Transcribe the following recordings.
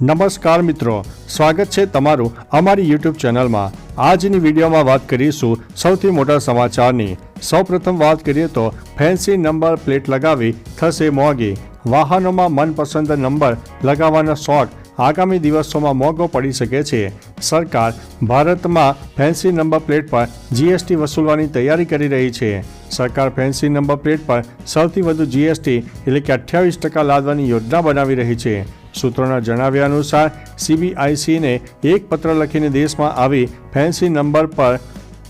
નમસ્કાર મિત્રો, સ્વાગત છે તમારું અમારી યુટ્યુબ ચેનલમાં. આજની વિડીયોમાં વાત કરીશું સૌથી મોટા સમાચારની. સૌપ્રથમ વાત કરીએ તો ફેન્સી નંબર પ્લેટ લગાવી થશે મોંઘી. વાહનોમાં મનપસંદ નંબર લગાવવાનો શોખ આગામી દિવસોમાં મોંઘો પડી શકે છે. સરકાર ભારતમાં ફેન્સી નંબર પ્લેટ પર જીએસટી વસૂલવાની તૈયારી કરી રહી છે. સરકાર ફેન્સી નંબર પ્લેટ પર સૌથી વધુ જીએસટી એટલે કે અઠ્યાવીસ ટકા લાદવાની યોજના બનાવી રહી છે. સૂત્રોના જણાવ્યા અનુસાર સીબીઆઈસીને એક પત્ર લખીને દેશમાં આવી ફેન્સી નંબર પર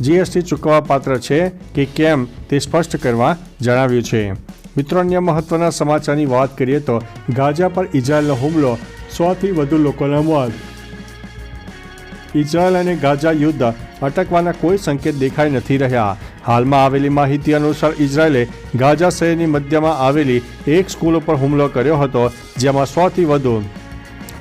જીએસટી ચૂકવવા પાત્ર છે કે કેમ તે સ્પષ્ટ કરવા જણાવ્યું છે. મિત્રો, અન્ય મહત્વના સમાચારની વાત કરીએ તો ગાઝા પર ઇઝરાયેલનો હુમલો સોથી વધુ લોકોના મોત. ઇઝરાયલ અને ગાઝા યુદ્ધ અટકવાના કોઈ સંકેત દેખાઈ નથી રહ્યા. હાલમાં આવેલી માહિતી અનુસાર ઇઝરાયેલે ગાઝા શહેરની મધ્યમાં આવેલી એક સ્કૂલ ઉપર હુમલો કર્યો હતો, જેમાં સોથી વધુ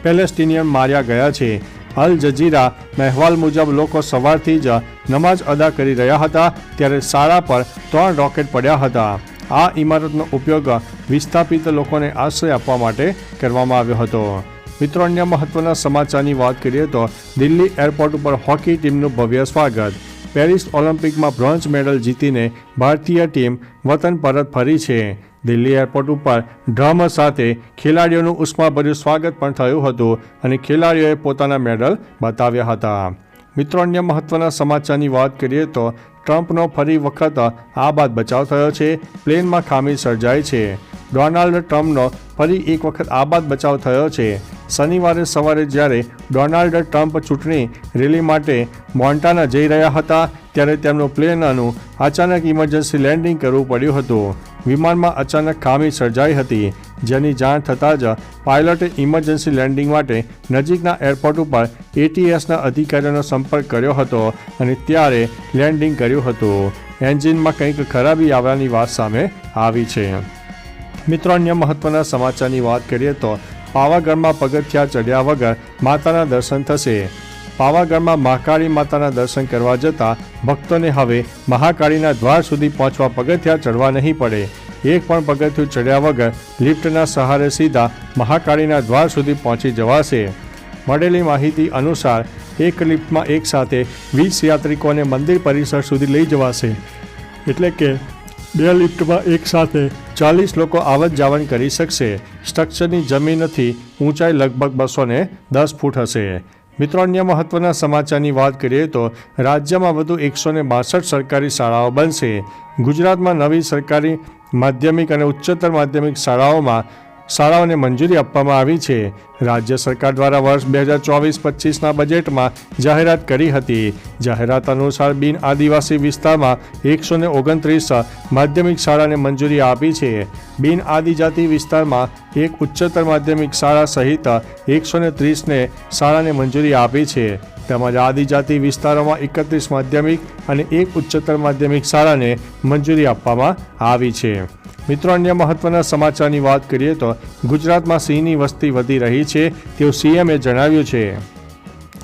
પેલેસ્ટિનિયન માર્યા ગયા છે. અલ જજીરા મહેવાલ મુજબ લોકો સવારથી જ નમાઝ અદા કરી રહ્યા હતા, ત્યારે શાળા પર ત્રણ રોકેટ પડ્યા હતા. આ ઇમારતનો ઉપયોગ વિસ્થાપિત લોકોને આશ્રય આપવા માટે કરવામાં આવ્યો હતો. મિત્રો, અન્ય મહત્વના સમાચારની વાત કરીએ તો દિલ્હી એરપોર્ટ ઉપર હોકી ટીમનું ભવ્ય સ્વાગત. પેરિસ ઓલિમ્પિકમાં બ્રોન્ઝ મેડલ જીતીને ભારતીય ટીમ વતન પરત ફરી છે. દિલ્હી એરપોર્ટ ઉપર ડ્રમ સાથે ખેલાડીઓનું ઉષ્માભર્યું સ્વાગત પણ થયું હતું અને ખેલાડીઓએ પોતાના મેડલ બતાવ્યા હતા. મિત્રો, અન્ય મહત્વના સમાચારની વાત કરીએ તો ટ્રમ્પનો ફરી વખત આ બાદ બચાવ થયો છે. પ્લેનમાં ખામી સર્જાઈ છે. ડોનાલ્ડ ટ્રમ્પનો ફરી એક વખત આબાદ બચાવ થયો છે. શનિવારે સવારે જ્યારે ડોનાલ્ડ ટ્રમ્પ ચૂંટણી રેલી માટે મોન્ટાના જઈ રહ્યા હતા, ત્યારે તેમનું પ્લેનનું અચાનક ઇમરજન્સી લેન્ડિંગ કરવું પડ્યું હતું. વિમાનમાં અચાનક ખામી સર્જાઈ હતી, જેની જાણ થતાં જ પાયલટે ઇમરજન્સી લેન્ડિંગ માટે નજીકના એરપોર્ટ ઉપર એટીએસના અધિકારીઓનો સંપર્ક કર્યો હતો અને ત્યારે લેન્ડિંગ કર્યું હતું. એન્જિનમાં કંઈક ખરાબી આવવાની વાત સામે આવી છે. મિત્રો, અન્ય મહત્વના સમાચારની વાત કરીએ તો પાવાગઢમાં પગથિયા ચડ્યા વગર માતાના દર્શન થશે. પાવાગઢમાં મહાકાળી માતાના દર્શન કરવા જતાં ભક્તોને હવે મહાકાળીના દ્વાર સુધી પહોંચવા પગથિયા ચડવા નહીં પડે. એક પણ પગથિયું ચડ્યા વગર લિફ્ટના સહારે સીધા મહાકાળીના દ્વાર સુધી પહોંચી જવાશે. મળેલી માહિતી અનુસાર એક લિફ્ટમાં એક સાથે વીસ યાત્રિકોને મંદિર પરિસર સુધી લઈ જવાશે. એટલે કે બે લિફ્ટમાં એક સાથે ચાલીસ લોકો આવત જાવન કરી શકશે. સ્ટ્રક્ચરની જમીનથી ઊંચાઈ લગભગ બસો ને દસ ફૂટ હશે. મિત્રો, અન્ય મહત્વના સમાચારની વાત કરીએ તો રાજ્યમાં વધુ એકસો ને બાસઠ સરકારી શાળાઓ બનશે. ગુજરાતમાં નવી સરકારી માધ્યમિક અને ઉચ્ચતર માધ્યમિક શાળાઓમાં શાળાઓને મંજૂરી આપવામાં આવી છે. રાજ્ય સરકાર દ્વારા વર્ષ બે હજાર ચોવીસ પચીસના બજેટમાં જાહેરાત કરી હતી. જાહેરાત અનુસાર બિન આદિવાસી વિસ્તારમાં એકસો ને ઓગણત્રીસ માધ્યમિક શાળાને મંજૂરી આપી છે. બિન આદિજાતિ વિસ્તારમાં એક ઉચ્ચતર માધ્યમિક શાળા સહિત એકસો ને ત્રીસને શાળાને મંજૂરી આપી છે. તેમજ આદિજાતિ વિસ્તારોમાં એકત્રીસ માધ્યમિક અને એક ઉચ્ચતર માધ્યમિક શાળાને મંજૂરી આપવામાં આવી છે. મિત્રો, અન્ય મહત્વના સમાચારની વાત કરીએ તો ગુજરાતમાં સિંહની વસ્તી વધી રહી છે, તેવું સીએમએ જણાવ્યું છે.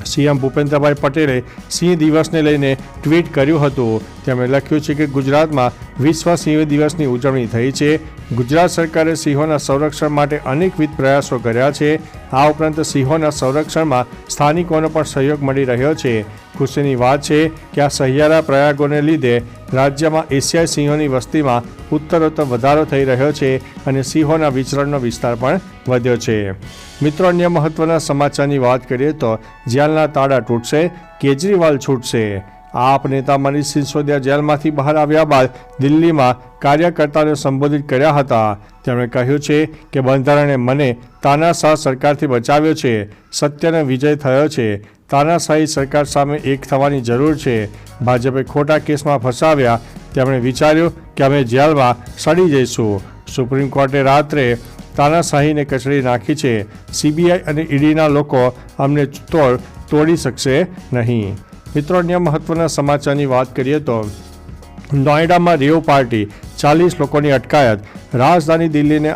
સીએમ ભૂપેન્દ્રભાઈ પટેલે સિંહ દિવસને લઈને ટ્વીટ કર્યું હતું. તેમણે લખ્યું છે કે ગુજરાતમાં વિશ્વ સિંહ દિવસની ઉજવણી થઈ છે. ગુજરાત સરકારે સિંહોના સંરક્ષણ માટે અનેકવિધ પ્રયાસો કર્યા છે. આ ઉપરાંત સિંહોના સંરક્ષણમાં સ્થાનિકોનો પણ સહયોગ મળી રહ્યો છે. ખુશીની વાત છે કે આ સહિયારા પ્રયાગોને લીધે રાજ્યમાં એશિયાઈ સિંહોની વસ્તીમાં ઉત્તરોત્તર વધારો થઈ રહ્યો છે અને સિંહોના વિચરણનો વિસ્તાર પણ વધ્યો છે. મિત્રો, અન્ય મહત્વના સમાચારની વાત કરીએ તો જેલના તાળા તૂટશે, કેજરીવાલ છૂટશે. આપ નેતા મનીષ સિસોદિયા જેલમાંથી બહાર આવ્યા બાદ દિલ્હીમાં કાર્યકર્તાઓને સંબોધિત કર્યા હતા. તેમણે કહ્યું છે કે બંધારણે મને તાનાશાહ સરકારથી બચાવ્યો છે. સત્યનો વિજય થયો છે. તાનાશાહી સરકાર સામે એક થવાની જરૂર છે. ભાજપે ખોટા કેસમાં ફસાવ્યા. તેમણે વિચાર્યું કે અમે જેલમાં સડી જઈશું. સુપ્રીમ કોર્ટે રાત્રે તાનાશાહીને કચડી નાખી છે. સીબીઆઈ અને ઈડીના લોકો અમને તોડ તોડી શકશે નહીં. મિત્રો, અન્ય મહત્વના સમાચારની વાત કરીએ તો નોઈડામાં રેવ પાર્ટી, ચાલીસ લોકોની અટકાયત. રાજધાની દિલ્હીને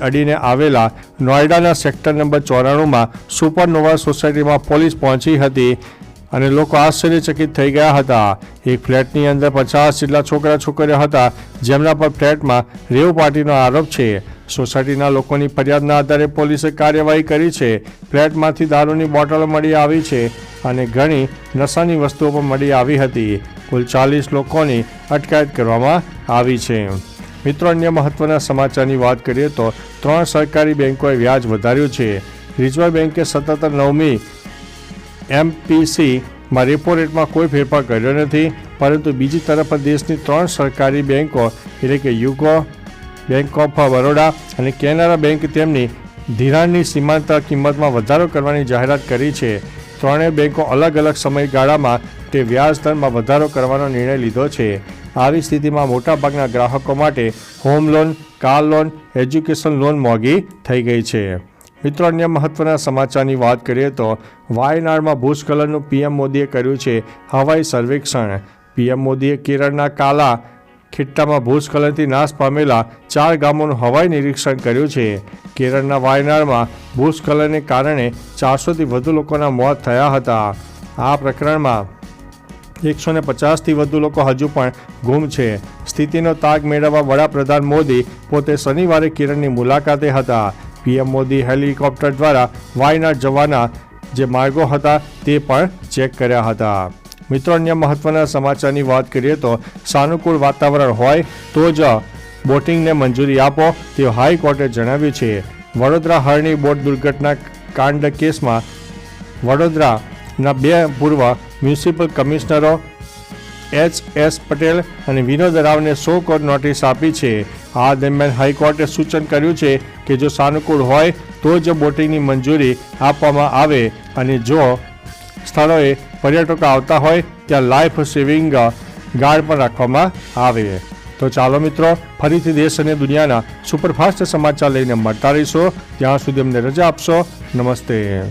અડીને આવેલા નોઈડાના સેક્ટર નંબર ચોરાણુંમાં સુપરનોવા સોસાયટીમાં પોલીસ પહોંચી હતી. અને લોકો આશ્ચર્યચકિત થઈ ગયા હતા. એક ફ્લેટની અંદર પચાસ જેટલા છોકરા છોકરીઓ હતા, જેમના પર ફ્લેટમાં રેવ પાર્ટીનો આરોપ છે. સોસાયટીના લોકોની ફરિયાદના આધારે પોલીસે કાર્યવાહી કરી છે. ફ્લેટમાંથી દારૂની બોટલો મળી આવી છે અને ઘણી નશાની વસ્તુઓ પણ મળી આવી હતી. કુલ ચાલીસ લોકોની અટકાયત કરવામાં આવી છે. મિત્રો, અન્ય મહત્વના સમાચારની વાત કરીએ તો ત્રણ સરકારી બેન્કોએ વ્યાજ વધાર્યું છે. રિઝર્વ બેન્કે સતત નવમી એમપીસીમાં રેપો રેટમાં કોઈ ફેરફાર કર્યો નથી, પરંતુ બીજી તરફ દેશની ત્રણ સરકારી બેન્કો એટલે કે યુકો બેંક ઓફ બરોડા અને કેનરા બેંક તેમની ધિરાણની સીમાંત કિંમતમાં વધારો કરવાની જાહેરાત કરી છે. ત્રણેય બેન્કો અલગ અલગ સમયગાળામાં તે વ્યાજ દરમાં વધારો કરવાનો નિર્ણય લીધો છે. આવી સ્થિતિમાં મોટાભાગના ગ્રાહકો માટે home loan car loan education loan મોંઘી થઈ ગઈ છે. મિત્રો, અન્ય મહત્વના સમાચારની વાત કરીએ તો વાયનાડમાં ભૂસ્ખલનનું પીએમ મોદીએ કર્યું છે હવાઈ સર્વેક્ષણ. પીએમ મોદીએ કેરળના કાલા ખિટ્ટામાં ભૂસ્ખલનથી નાશ પામેલા ચાર ગામોનું હવાઈ નિરીક્ષણ કર્યું છે. કેરળના વાયનાડમાં ભૂસ્ખલનને કારણે ચારસોથી વધુ લોકોના મોત થયા હતા. આ પ્રકરણમાં એકસો ને પચાસથી વધુ લોકો હજુ પણ ગુમ છે. સ્થિતિનો તાગ મેળવવા વડાપ્રધાન મોદી પોતે શનિવારે કેરળની મુલાકાતે હતા. પીએમ મોદી હેલિકોપ્ટર દ્વારા વાયનાડ જવાના જે માર્ગો હતા તે પણ ચેક કર્યા હતા. મિત્રો, અન્ય મહત્વના સમાચારની વાત કરીએ તો સાનુકૂળ વાતાવરણ હોય તો જ બોટિંગને મંજૂરી આપો, તે હાઈકોર્ટે જણાવ્યું છે. વડોદરા હરણી બોટ દુર્ઘટના કાંડ કેસમાં વડોદરાના બે પૂર્વ મ્યુનિસિપલ કમિશનરો એચ એસ પટેલ અને વિનોદ રાવને સો કરોડ નોટિસ આપી છે. આ દરમિયાન હાઈકોર્ટે સૂચન કર્યું છે કે જો સાનુકૂળ હોય, તો જ બોટિંગની મંજૂરી આપવામાં આવે અને જો સ્થળોએ પર્યટકો આવતા હોય, ત્યાં લાઈફ સેવિંગ ગાર્ડ પણ રાખવામાં આવે. તો ચાલો મિત્રો, ફરીથી દેશ અને દુનિયાના સુપરફાસ્ટ સમાચાર લઈને મળતા રહીશો. ત્યાં સુધી અમને રજા આપશો. નમસ્તે.